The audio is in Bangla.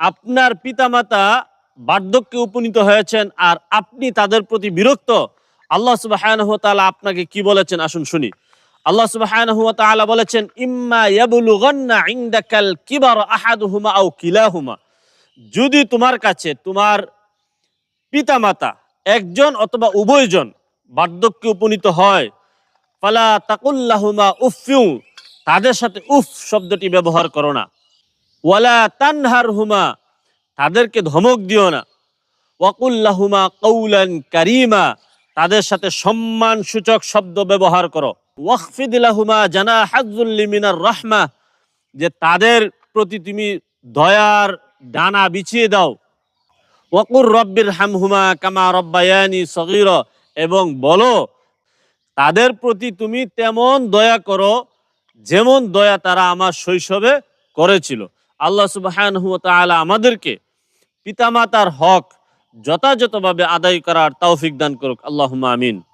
আপনার পিতামাতা বার্ধক্যে উপনীত হয়েছেন আর আপনি তাদের প্রতি বিরক্ত, আল্লাহ সুবাহ আপনাকে কি বলেছেন? আসুন শুনি। আল্লাহ সুবাহ বলেছেন, ইম্মা ইয়াবলুগান্না ইনদাকাল কিবার আহাদুহুমা আও কিলাহুমা। যদি তোমার কাছে তোমার পিতামাতা একজন অথবা উভয়জন বার্ধক্যে উপনীত হয়, ফালা তাকুল্লাহুমা উফিউ তাদের সাথে উফ শব্দটি ব্যবহার করো না। ওয়ালা তানহার হুমা তাদেরকে ধমক দিও না। ওয়াকুল্লাহুমা কৌলান কারিমা, তাদের সাথে সম্মান সূচক শব্দ ব্যবহার করো। ওয়াকফিদিলাহুমা জানা হাজুল্লিমিনার রহমা, যে তাদের প্রতি তুমি দয়ার ডানা বিছিয়ে দাও। ওয়াকুর রব্বির হামহুমা কামা রব্বায়ানি সগির, এবং বলো, তাদের প্রতি তুমি তেমন দয়া করো, যেমন দয়া তারা আমার শৈশবে করেছিল। আল্লাহ সুবাহান তাআলা আমাদেরকে পিতামাতার হক যথাযথভাবে আদায় করার তৌফিক দান করুক। আল্লাহ আমিন।